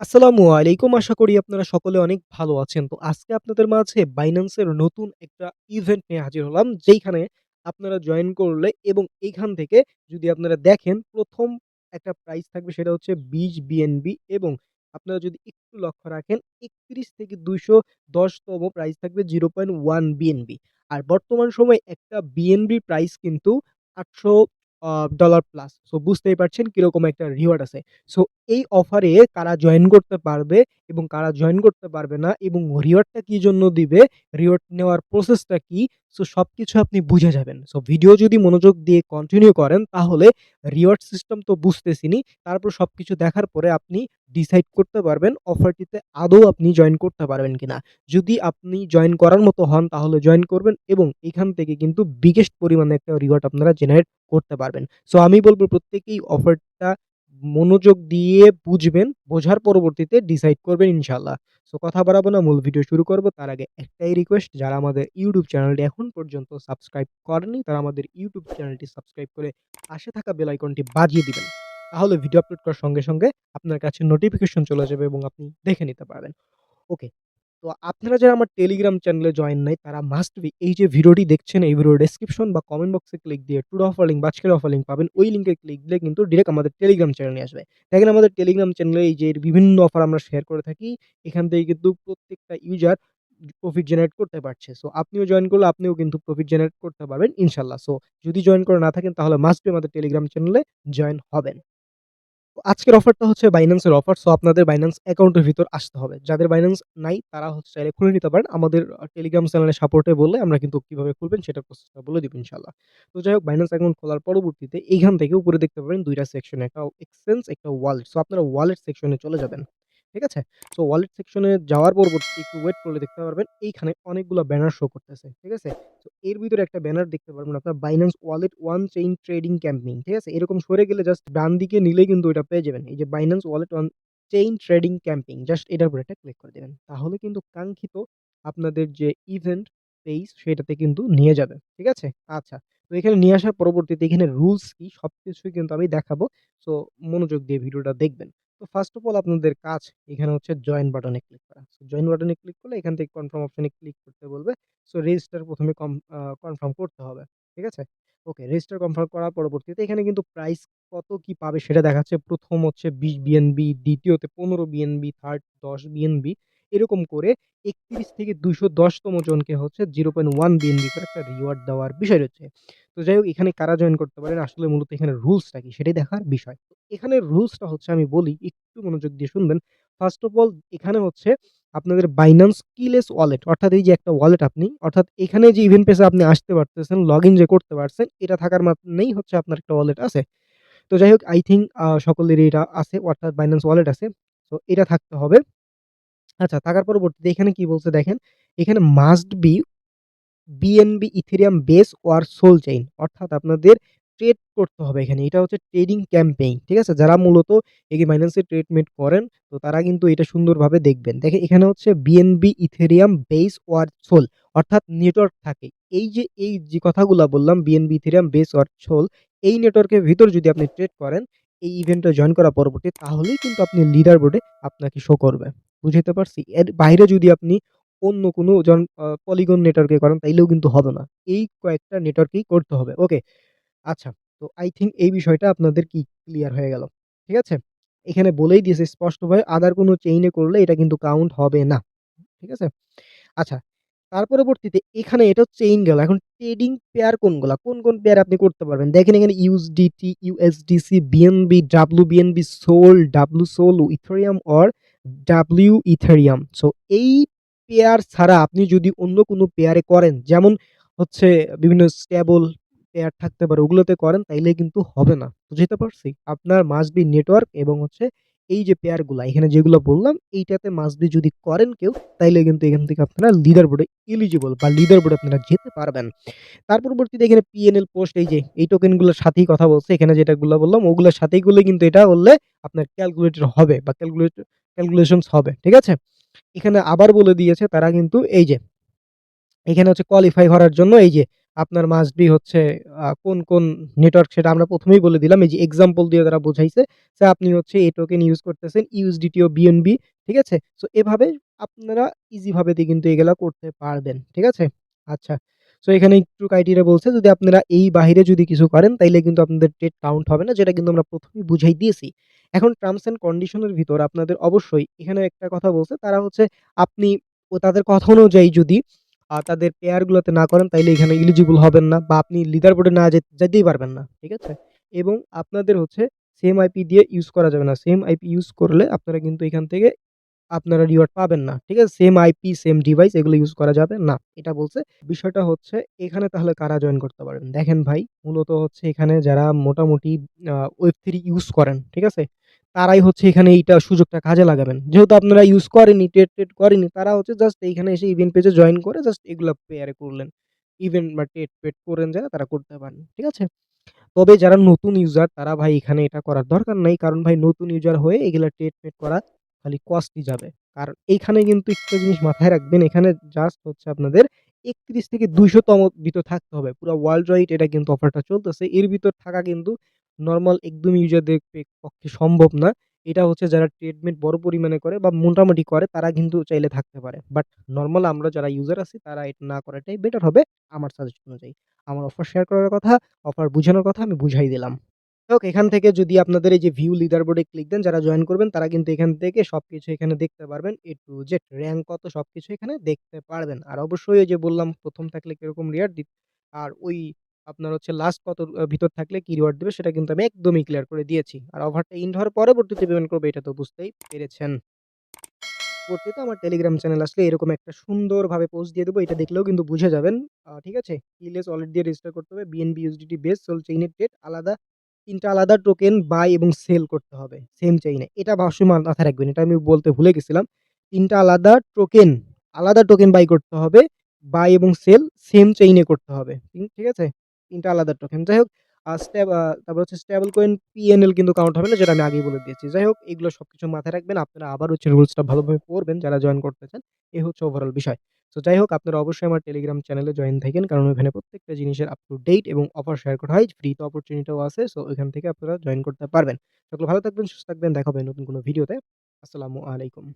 আসসালামু আলাইকুম। আশা করি আপনারা সকলে অনেক ভালো আছেন। তো আজকে আপনাদের মাঝে বাইন্যান্সের নতুন একটা ইভেন্ট নিয়ে হাজির হলাম। যেইখানে আপনারা জয়েন করলে এবং এইখান থেকে যদি আপনারা দেখেন, প্রথম একটা প্রাইস থাকবে সেটা হচ্ছে ২০ বিএনবি এবং আপনারা যদি একটু লক্ষ্য রাখেন ৩১ থেকে ২১০ দশতম প্রাইস থাকবে 0.1 বিএনবি। আর বর্তমান সময়ে একটা বিএনবি প্রাইস কিন্তু ৮০০ আ ডলার প্লাস। সো বুঝতেই পারছেন কীরকম একটা রিওয়ার্ড আছে। সো এই অফারে কারা জয়েন করতে পারবে এবং কারা জয়েন করতে পারবে না এবং রিওয়ার্ডটা কি জন্য দিবে, রিওয়ার্ড নেওয়ার প্রসেসটা কি? সো সব কিছু আপনি বুঝে যাবেন। সো ভিডিও যদি মনোযোগ দিয়ে কন্টিনিউ করেন তাহলে রিওয়ার্ড সিস্টেম তো বুঝতেছেনই। তারপর সব কিছু দেখার পরে আপনি ডিসাইড করতে পারবেন অফারটিতে আদৌ আপনি জয়েন করতে পারবেন কিনা। যদি আপনি জয়েন করার মতো হন তাহলে জয়েন করবেন এবং এখান থেকে কিন্তু বিগেস্ট পরিমাণে একটা রিওয়ার্ড আপনারা জেনারেট করতে পারবেন। সো আমি বলব প্রত্যেকেই অফারটা মনোযোগ দিয়ে বুঝবেন। বোঝার পরবর্তীতে ডিসাইড করবেন ইনশাল্লাহ সো কথা বাড়াবো না মূল ভিডিও শুরু করব। তার আগে একটাই রিকোয়েস্ট যারা আমাদের ইউটিউব চ্যানেলটি এখন পর্যন্ত সাবস্ক্রাইব করেনি তারা আমাদের ইউটিউব চ্যানেলটি সাবস্ক্রাইব করে পাশে থাকা বেল আইকনটি বাজিয়ে দিবেন। তাহলে ভিডিও আপলোড করার সঙ্গে, সঙ্গে আপনার কাছে নোটিফিকেশন চলে যাবে এবং আপনি দেখে নিতে পারবেন। ওকে। তো আপনারা যারা আমার টেলিগ্রাম চ্যানেলে জয়েন নাই, তারা মাস্ট বি এই যে ভিডিওটি দেখছেন, এই ভিডিওর ডেসক্রিপশন বা কমেন্ট বক্সে ক্লিক দিয়ে টুডে অফার লিঙ্ক বা আজকের অফার লিঙ্ক পাবেন। ওই লিঙ্কে ক্লিক দিলে কিন্তু ডিরেক্ট আমাদের টেলিগ্রাম চ্যানেলে আসবে। দেখেন আমাদের টেলিগ্রাম চ্যানেলে এই যে বিভিন্ন অফার আমরা শেয়ার করে থাকি। এখান থেকে কিন্তু প্রত্যেকটা ইউজার প্রফিট জেনারেট করতে পারছে। সো আপনিও জয়েন করলে আপনিও কিন্তু প্রফিট জেনারেট করতে পারবেন, ইনশাল্লাহ সো যদি জয়েন করে না থাকেন, তাহলে মাস্ট বি আমাদের টেলিগ্রাম চ্যানেলে জয়েন হবেন। আজকের অফারটা হচ্ছে বাইন্যান্সের অফার। সো আপনাদের বাইন্যান্স অ্যাকাউন্টের ভিতর আসতে হবে। যাদের বাইন্যান্স নাই, তারা হচ্ছে চাইলে খুলে নিতে পারেন। আমাদের টেলিগ্রাম চ্যানেলে সাপোর্টে বললে আমরা কিন্তু কীভাবে খুলবেন সেটার প্রসেসটা বলে দিব ইনশাল্লাহ তো যাই হোক বাইন্যান্স অ্যাকাউন্ট খোলার পরবর্তীতে এইখান থেকে উপরে দেখতে পাবেন দুইটা সেকশন একটা এক্সচেঞ্জ একটা ওয়ালেট। সো আপনারা ওয়ালেট সেকশনে চলে যাবেন। ঠিক আছে? সো ওয়ালেট সেকশনে যাওয়ার পরবর্তীতে একটু ওয়েট করলে দেখতে পারবেন, এইখানে অনেকগুলো ব্যানার শো করতেছে। ঠিক আছে? সো এর ভিতরে একটা ব্যানার দেখতে পারবেন আপনার Binance wallet one chain trading Campaign, ঠিক আছে? এরকম সরে গেলে জাস্ট ডান দিকে নিলেই কিন্তু এটা পেয়ে যাবেন। এই যে Binance wallet one chain trading Campaign just এটার উপরে একটা ক্লিক করে দেবেন তাহলে কিন্তু কাঙ্ক্ষিত আপনাদের যে ইভেন্ট পেজ সেটাতে কিন্তু নিয়ে যাবে। ঠিক আছে? আচ্ছা। তো এখানে নিয়ে আসার পরবর্তীতে এখানে রুলস কি সবকিছুই কিন্তু আমি দেখাবো। সো মনোযোগ দিয়ে ভিডিওটা দেখবেন। তো ফার্স্ট অফ অল আপনাদের কাজ এখানে হচ্ছে জয়েন বাটনে ক্লিক করা। জয়েন বাটনে ক্লিক করলে এখান থেকে কনফার্ম অপশানে ক্লিক করতে বলবে। সো রেজিস্টার প্রথমে কনফার্ম করতে হবে। ঠিক আছে? ওকে রেজিস্টার কনফার্ম করার পরবর্তীতে এখানে কিন্তু প্রাইস কত কি পাবে সেটা দেখাচ্ছে। প্রথম হচ্ছে ২০ বিএনবি, দ্বিতীয়তে ১৫ বিএনবি, থার্ড ১০ বিএনবি এরকম করে ৩১ থেকে দুশো দশতম জনকে হচ্ছে 0.1 বিএনবি করে একটা রিওয়ার্ড দেওয়ার বিষয় রয়েছে। তো যাই হোক এখানে কারা জয়েন করতে পারেন আসলে মূলত এখানে রুলসটা কি সেটাই দেখার বিষয়। তো এখানে রুলসটা হচ্ছে আমি বলি একটু মনোযোগ দিয়ে শুনবেন। ফার্স্ট অফ অল এখানে হচ্ছে আপনাদের Binance Keyless ওয়ালেট অর্থাৎ এই যে একটা ওয়ালেট আপনি অর্থাৎ এখানে যে ইভেন্ট পেসে আপনি আসতে পারতেছেন, লগইন যে করতে পারছেন এটা থাকার মানেই হচ্ছে আপনার একটা ওয়ালেট আছে। তো যাই হোক আই থিঙ্ক সকলেরই এটা আছে অর্থাৎ Binance ওয়ালেট আছে। সো এটা থাকতে হবে। আচ্ছা থাকার পরবর্তীতে এখানে কি বলছে দেখেন, এখানে must be BNB Ethereum base or Sol chain অর্থাৎ আপনাদের ট্রেড করতে হবে এখানে। এটা হচ্ছে ট্রেডিং ক্যাম্পেইন। ঠিক আছে? যারা মূলত এই যে Binance করেন তো তারা কিন্তু এটা সুন্দরভাবে দেখবেন। দেখেন এখানে হচ্ছে BNB Ethereum base or Sol অর্থাৎ নেটওয়ার্ক থাকে। এই যে এই যে কথাগুলো বললাম BNB Ethereum base or Sol এই নেটওয়ার্কের ভিতর যদি আপনি ট্রেড করেন এই ইভেন্টটা জয়েন করা পরবর্তী তাহলেই কিন্তু আপনি লিডার বোর্ডে আপনাকে শো করবে। বুঝাইতে পারছি? এর বাইরে যদি আপনি অন্য কোনো জন পলিগন নেটওয়ার্কে করেন তাইলেও কিন্তু হবে না। এই কয়েকটা নেটওয়ার্কেই করতে হবে। ওকে। আচ্ছা। তো আই থিংক এই বিষয়টা আপনাদের কি ক্লিয়ার হয়ে গেল। ঠিক আছে? এখানে বলেই দিয়েছে স্পষ্টভাবে আদার কোনো চেইনে করলে এটা কিন্তু কাউন্ট হবে না। ঠিক আছে? আচ্ছা। তার পরবর্তীতে এখানে এটা চেইন গেল। এখন ট্রেডিং পেয়ার কোনগুলা? কোন, কোন পেয়ার আপনি করতে পারবেন? দেখেন এখানে USDT, USDC, BNB, Sol SOL, Sol Ethereum or W Ethereum। So এই পেয়ার ছাড়া আপনি যদি অন্য কোনো পেয়ারে করেন, যেমন হচ্ছে বিভিন্ন স্টেবল পেয়ার থাকতে পারে, ওগুলোতে করেন, তাইলে কিন্তু হবে না। বুঝাইতে পারছি? আপনার মাস্ট নেটওয়ার্ক এবং হচ্ছে এই যে পেয়ারগুলা এখানে যেগুলো বললাম, এইটাতে মাস্ট যদি করেন কেউ, তাইলে কিন্তু এখান থেকে আপনারা লিডার বোর্ডে এলিজিবল বা লিডার বোর্ডে আপনারা যেতে পারবেন। তার পরবর্তীতে এখানে PNL পোস্ট এই যে এই টোকেনগুলোর সাথেই কথা বলছে। এখানে যেটাগুলা বললাম, ওগুলোর সাথেই করলে কিন্তু এটা করলে আপনার ক্যালকুলেটর হবে বা ক্যালকুলেট ক্যালকুলেশনস হবে। ঠিক আছে? এখানে আবার বলে দিয়েছে তারা কিন্তু এই যে এখানে হচ্ছে কোয়ালিফাই করার জন্য এই যে আপনার মাস্ট বি হচ্ছে কোন, কোন নেটওয়ার্ক সেটা আমরা প্রথমেই বলে দিলাম। এই যে এক্সাম্পল দিয়ে তারা বুঝাইছে যে আপনি হচ্ছে এই টোকেন ইউজ করতেছেন USDT ও BNB ঠিক আছে? সো এভাবে আপনারা ইজি ভাবে দিয়ে কিন্তু এগুলা করতে পারবেন। ঠিক আছে? আচ্ছা। সো এখানে একটু ক্রাইটেরিয়া বলছে যদি আপনারা এই বাহিরে যদি কিছু করেন তাইলে কিন্তু আপনাদের ট্রেড কাউন্ট হবে না যেটা কিন্তু আমরা প্রথমেই বুঝাই দিয়েছি। এখন টার্মস অ্যান্ড কন্ডিশনের ভিতর আপনাদের অবশ্যই এখানে একটা কথা বলছে তারা হচ্ছে আপনি ও তাদের কথা অনুযায়ী যদি তাদের পেয়ারগুলোতে না করেন তাইলে এখানে এলিজিবল হবেন না বা আপনি লিডার বোর্ডে না যেত যাইতেই পারবেন না। ঠিক আছে? এবং আপনাদের হচ্ছে সেম আইপি দিয়ে ইউজ করা যাবে না। সেম আইপি ইউজ করলে আপনারা কিন্তু এখান থেকে আপনারা রিওয়ার্ড পাবেন না। ঠিক আছে? সেম আইপি, সেম ডিভাইস এগুলো ইউজ করা যাবে না। এটা বলছে। বিষয়টা হচ্ছে এখানে তাহলে কারা জয়েন করতে পারবেন? দেখেন ভাই মূলত হচ্ছে এখানে যারা মোটামুটি ওয়েব ওয়েব3 ইউজ করেন। ঠিক আছে? তারাই হচ্ছে এখানে এইটা সুযোগটা কাজে লাগাবেন। যেহেতু আপনারা ইউজ করেননি, ট্রেড-টেড করেনি তারা হচ্ছে জাস্ট এইখানে এসে ইভেন্ট পেজে জয়েন করে জাস্ট এগুলো পেয়ারে করলেন। ইভেন্ট বা ট্রেড-ফেড করেন যারা তারা করতে পারেন। ঠিক আছে? তবে যারা নতুন ইউজার তারা ভাই এখানে এটা করার দরকার নাই। কারণ ভাই নতুন ইউজার হয়ে এগুলো ট্রেড-ফেড করা খালি কস্টই যাবে। কারণ এইখানে কিন্তু একটা জিনিস মাথায় রাখবেন এখানে জাস্ট হচ্ছে আপনাদের ৩১ থেকে ২০০ তম ভিতর থাকতে হবে। পুরো ওয়ার্ল্ড ওয়াইড এটা কিন্তু অফারটা চলতেছে। এর ভিতর থাকা কিন্তু নরমাল একদম ইউজারদের পক্ষে সম্ভব না। এটা হচ্ছে যারা ট্রেড-মেড বড় পরিমাণে করে বা মোটামুটি করে তারা কিন্তু চাইলে থাকতে পারে। বাট নর্মাল আমরা যারা ইউজার আছি তারা এটা না করাটাই বেটার হবে আমার সাজেশন অনুযায়ী। আমার অফার শেয়ার করার কথা, অফার বুঝানোর কথা আমি বুঝাই দিলাম। হোক এখান থেকে যদি আপনাদের এই যে ভিউ লিডার বোর্ডে ক্লিক দেন যারা জয়েন করবেন তারা কিন্তু এখান থেকে সব কিছু এখানে দেখতে পারবেন। এ টু জেড র্যাঙ্ক কত সব কিছু এখানে দেখতে পারবেন। আর অবশ্যই ওই যে বললাম প্রথম থাকলে কীরকম দিত আর ওই আপনার হচ্ছে লাস্ট কত ভিতর থাকলে কি রিওয়ার্ড দেবে সেটা কিন্তু আমি একদমই ক্লিয়ার করে দিয়েছি। আর অফারটা এন্ড হওয়ার পরবর্তীতে পেমেন্ট করবে এটা তো বুঝতেই পেরেছেন। পরবর্তীতে আমার টেলিগ্রাম চ্যানেল আসলে এরকম একটা সুন্দরভাবে পোস্ট দিয়ে দেবো এটা দেখলেও কিন্তু বুঝে যাবেন। ঠিক আছে? ইলিয়াস ওয়ালেট দিয়ে রেজিস্টার করতে হবে। BNB USDT বেস সোল চেইনের ট্রেড আলাদা তিনটা আলাদা টোকেন বাই এবং সেল করতে হবে সেম চেইনে। এটা অবশ্যই মাথায় রাখবেন। এটা আমি বলতে ভুলে গেছিলাম। তিনটা আলাদা টোকেন, আলাদা টোকেন বাই করতে হবে। বাই এবং সেল সেম চেইনে করতে হবে। ঠিক আছে? ৩ টা আলাদা টোকেন। যাই হোক তারপর হচ্ছে স্টেবল কয়েন পিএনএল কিন্তু কাউন্ট হবে না যেটা আমি আগেই বলে দিয়েছি। যাই হোক এগুলো সবকিছু মাথায় রাখবেন। আপনারা আবার হচ্ছে রুলসটা ভালোভাবে পড়বেন যারা জয়েন করতে চান। এই হচ্ছে ওভারঅল বিষয়। তো যাই হোক আপনারা অবশ্যই আমার টেলিগ্রাম চ্যানেলে জয়েন থাকেন। কারণ ওখানে প্রত্যেকটা জিনিসের আপ টু ডেট এবং অফার শেয়ার করা হয়। ফ্রিতে অপরচুনিটিও আছে। সো ওইখান থেকে আপনারা জয়েন করতে পারবেন। সকলে ভালো থাকবেন, সুস্থ থাকবেন। দেখা হবে নতুন কোনো ভিডিওতে। আসসালামু আলাইকুম।